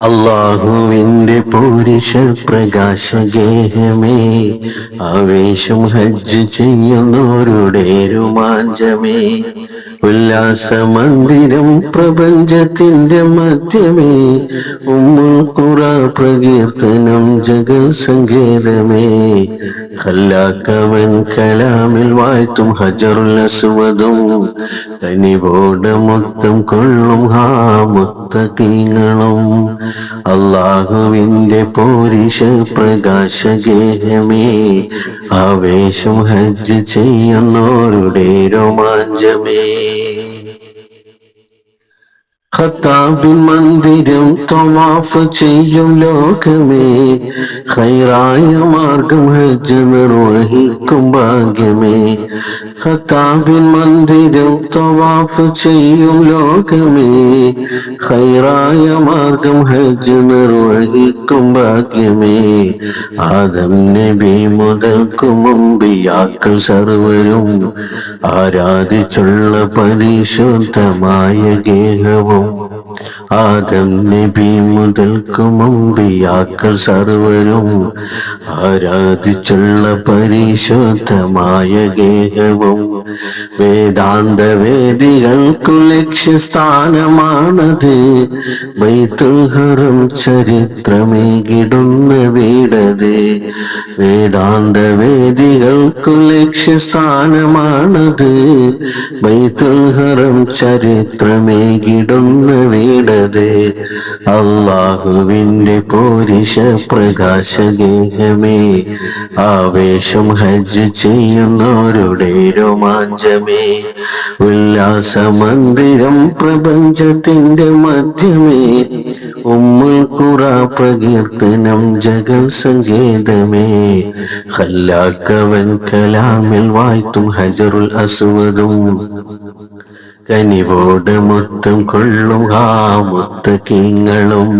അള്ളാഹുവിന്റെ പൂരിഷ പ്രകാശഗേഹമേ ആവേശം ഹജ്ജ് ചെയ്യുന്നവരുടെ രോമാഞ്ചമേ ഉല്ലാസമന്ദിരം പ്രപഞ്ചത്തിന്റെ മധ്യമേ ഉമ്മുൽ ഖുറ പ്രകീർത്തനം ജഗസങ്കേതമേ ഖല്ലാക്കവൻ കലാമിൽ വാഴ്ത്തും ഹജറുൽ അസ്വദും കനിവോട് മൊത്തം കൊള്ളും ഹാ മുത്തകീങ്ങളും അള്ളാഹുവിന്റെ പോരിഷ പ്രകാശഗേഹമേ ആവേശം ഹജ്ജ് ചെയ്യുന്നവരുടെ രോമാഞ്ചമേ. ഖത്താബിൻ മന്ദിരം തവാഫ് ചെയ്യും ലോകമേ. ഹൈറായ മാർഗം ഹജ്ജ് നിർവഹിക്കും ഭാഗ്യമേ. ഖത്താബിൻ മന്ദിരം തവാഫ് ചെയ്യും ലോകമേ. ഹൈറായ മാർഗം ഹജ്ജ് നിർവഹിക്കും ഭാഗ്യമേ. ആദം നബി മുതൽക്കു മുമ്പിയാക്കൾ സർവരും ആരാധിച്ചുള്ള പരിശുദ്ധമായ ഗേഹവും ആദം നബി മുതൽക്കു സർവരും ആരാധിച്ചുള്ള പരിശുദ്ധമായ ഗേഹവും വേദാന്ത വേദികൾക്കു ലക്ഷ്യസ്ഥാനമാണത്. വൈത്തുഹറും ചരിത്രമേകിടുന്ന വീടത്. വേദാന്ത വേദികൾക്കു ലക്ഷ്യസ്ഥാനമാണത്. വൈത്തുഹറും ചരിത്രമേകിടുന്ന വീടത് അള്ളാഹുവിന്റെ പോരിശ പ്രകാശഗേഹമേ. ആവേശം ഹജ്ജ് ചെയ്യുന്നവരുടെ രോമാഞ്ചമേ. ഉല്ലാസ മന്ദിരം പ്രപഞ്ചത്തിന്റെ മധ്യമേ. ഉമ്മുൽ കുറ പ്രകീർത്തനം ജഗൽ സങ്കേതമേ. ഹല്ലാക്കവൻ കലാമിൽ വായ്ത്തും ഹജറുൽ അസ്വദും. കനിവോട് മുത്തും കൊള്ളുക ആ മുത്തകീങ്ങളും